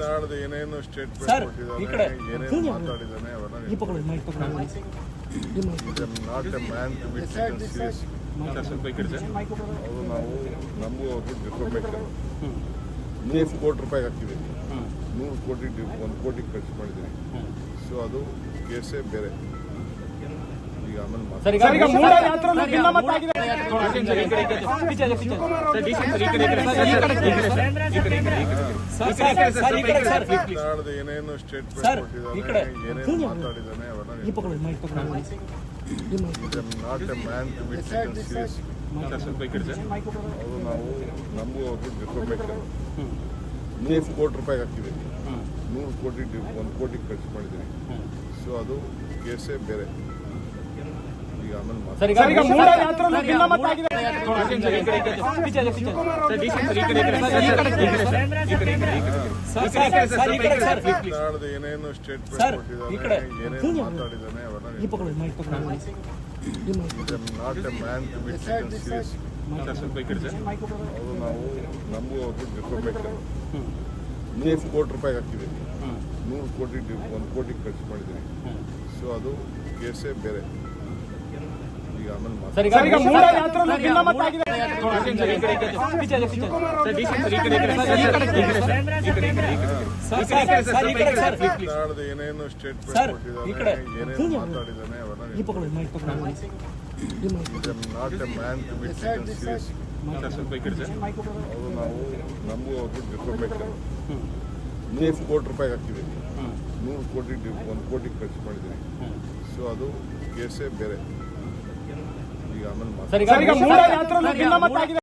ನಾಡ್ದು ಏನೇನು ಸ್ಟೇಟ್ಮೆಂಟ್ ಕೊಟ್ಟಿದ್ದಾನೆ ಏನೇನು ಮಾತಾಡಿದ್ದಾನೆ ಅವನ್ನ ನಾಟ್ ಮ್ಯಾನ್ ಟು ಬಿ ನಾವು ನಂಬುವವರು ತಿಳ್ಕೊಬೇಕು ನೂರು ಕೋಟಿ ರೂಪಾಯಿ ಹಾಕಿದ್ದೀವಿ ನೂರು ಕೋಟಿ ಒಂದು ಕೋಟಿ ಖರ್ಚು ಮಾಡಿದ್ದೀನಿ ಸೊ ಅದು ಕೇಸೇ ಬೇರೆ ನಾಡ್ದು ಏನೇನು ಸ್ಟೇಟ್ಮೆಂಟ್ ಕೊಟ್ಟಿದ್ದಾನೆ ಏನೇನು ಮಾತಾಡಿದ್ದಾನೆ ಅವರು ನಾವು ನಂಬುವವರು ತಿಳ್ಕೊಬೇಕು ನೂರು ಕೋಟಿ ರೂಪಾಯಿ ಹಾಕಿದ್ದೀವಿ ನೂರು ಕೋಟಿ ಒಂದು ಕೋಟಿ ಖರ್ಚು ಮಾಡಿದ್ದೀನಿ ಸೊ ಅದು ಕೇಸೇ ಬೇರೆ ನಾಡ್ದು ಏನೇನು ಸ್ಟೇಟ್ಮೆಂಟ್ ಏನೇನು ಮಾತಾಡಿದ್ದಾನೆ not a man to be taken serious ಅವರು ನಾವು ತಿಳ್ಕೊಬೇಕು ನೂರು ಕೋಟಿ ರೂಪಾಯಿ ಹಾಕಿದ್ದೀವಿ ನೂರು ಕೋಟಿ ಒಂದು ಕೋಟಿ ಖರ್ಚು ಮಾಡಿದ್ದೀವಿ ಸೊ ಅದು ಕೇಸೇ ಬೇರೆ ನಾಡ್ದು ಏನೇನು ಸ್ಟೇಟ್ಮೆಂಟ್ ಕೊಟ್ಟಿದ್ದಾನೆ ಏನೇನು ಮಾತಾಡಿದ್ದಾನೆ not a man to be taken ಅವರು ನಾವು ನಮಗೂ ನೂರು ಕೋಟಿ ರೂಪಾಯಿ ಹಾಕಿದ್ದೀವಿ ನೂರು ಕೋಟಿ ಒಂದು ಕೋಟಿ ಖರ್ಚು ಮಾಡಿದ್ದೀನಿ ಸೊ ಅದು ಕೇಸೇ ಬೇರೆ ಸರ್ ಈಗ ಭಿನ್ನಮತ ಆಗಿದೆ